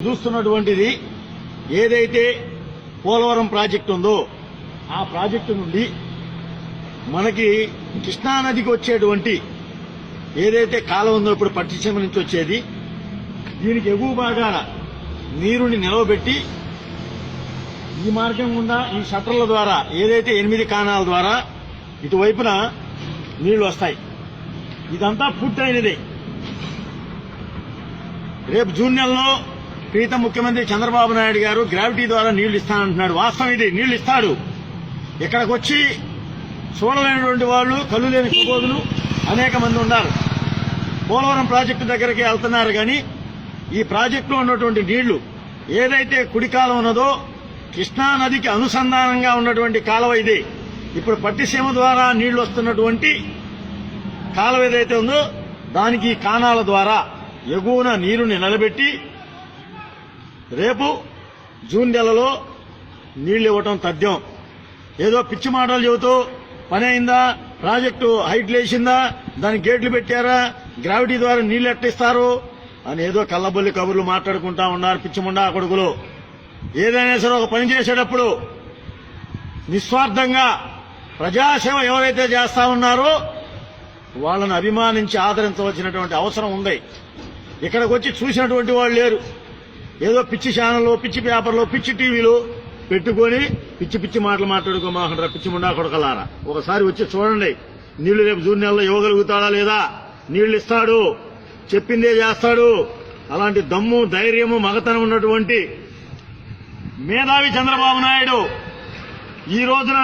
చూస్తున్నటువంటిది ఏదైతే పోలవరం ప్రాజెక్టు ఉందో ఆ ప్రాజెక్టు నుండి మనకి కృష్ణానదికి వచ్చేటువంటి ఏదైతే కాలం ఉందో ఇప్పుడు పట్టిసీమ నుంచి వచ్చేది దీనికి ఎగువ భాగాన నీరుని నిలవబెట్టి ఈ మార్గం గుండా ఈ షట్టర్ల ద్వారా ఏదైతే ఎనిమిది కాణాల ద్వారా ఇటువైపున నీళ్ళు వస్తాయి. ఇదంతా పూర్తయినదే. రేపు జూన్ నెలలో ప్రీత ముఖ్యమంత్రి చంద్రబాబు నాయుడు గారు గ్రావిటీ ద్వారా నీళ్ళు ఇస్తానంటున్నాడు. వాస్తవం ఇది. నీళ్ళు ఇస్తాడు. ఇక్కడికి వచ్చి చూడలేనటువంటి వాళ్ళు కళ్ళు లేని కబోదులు అనేక మంది ఉన్నారు. పోలవరం ప్రాజెక్టు దగ్గరికి వెళ్తున్నారు కానీ ఈ ప్రాజెక్టులో ఉన్నటువంటి నీళ్ళు ఏదైతే కుడి కాలం ఉన్నదో కృష్ణా నదికి అనుసంధానంగా ఉన్నటువంటి కాలువ ఇది. ఇప్పుడు పట్టిసీమ ద్వారా నీళ్ళు వస్తున్నటువంటి కాలువ ఏదైతే ఉందో దానికి కానాల ద్వారా ఎగువన నీరుని నిలబెట్టి రేపు జూన్ నెలలో నీళ్ళు ఇవ్వటం తథ్యం. ఏదో పిచ్చి మాటలు చెబుతూ పని అయిందా? ప్రాజెక్టు హైట్ లేచిందా? దాని గేట్లు పెట్టారా? గ్రావిటీ ద్వారా నీళ్ళు ఎట్టిస్తారు అని ఏదో కళ్ళబొల్లి కబుర్లు మాట్లాడుకుంటా ఉన్నారు పిచ్చిముండా కొడుకులు. ఏదైనా సరే ఒక పని చేసేటప్పుడు నిస్వార్థంగా ప్రజాసేవ ఎవరైతే చేస్తా ఉన్నారో వాళ్ళని అభిమానించి ఆదరించవలసినటువంటి అవసరం ఉంది. ఇక్కడికి వచ్చి చూసినటువంటి వాళ్ళు లేరు. ఏదో పిచ్చి ఛానల్లో పిచ్చి పేపర్లో పిచ్చి టీవీలో పెట్టుకొని పిచ్చి పిచ్చి మాటలు మాట్లాడుకోమాకంటారా పిచ్చి ముండా కొడకలారా. ఒకసారి వచ్చి చూడండి నీళ్ళు రేపు జూన్ నెలలో ఇవ్వగలుగుతాడా లేదా? నీళ్ళు ఇస్తాడు చెప్పిందే చేస్తాడు. అలాంటి దమ్ము ధైర్యము మగతనం ఉన్నటువంటి మేధావి చంద్రబాబు నాయుడు. ఈ రోజున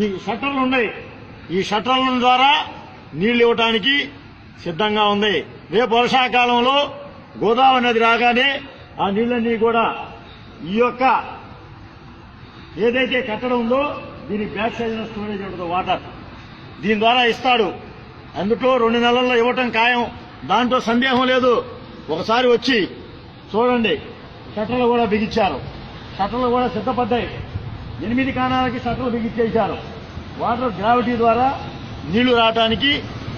ఈ షట్టర్లు ఉన్నాయి. ఈ షట్టర్ల ద్వారా నీళ్ళు ఇవ్వటానికి సిద్ధంగా ఉంది. రేపు వర్షాకాలంలో గోదావరి నది రాగానే ఆ నీళ్ళన్నీ కూడా ఈ యొక్క ఏదైతే కట్టడం ఉందో దీని బ్యాక్ సైడ్ స్టోరేజ్ ఉంటుంది వాటర్ దీని ద్వారా ఇస్తాడు. అందులో రెండు నెలల్లో ఇవ్వటం ఖాయం. దాంట్లో సందేహం లేదు. ఒకసారి వచ్చి చూడండి. షట్టర్లు కూడా బిగించారు. షట్టర్లు కూడా సిద్ధపడ్డాయి. ఎనిమిది కాణాలకి షట్టర్లు బిగించేశారు. వాటర్ గ్రావిటీ ద్వారా నీళ్ళు రావటానికి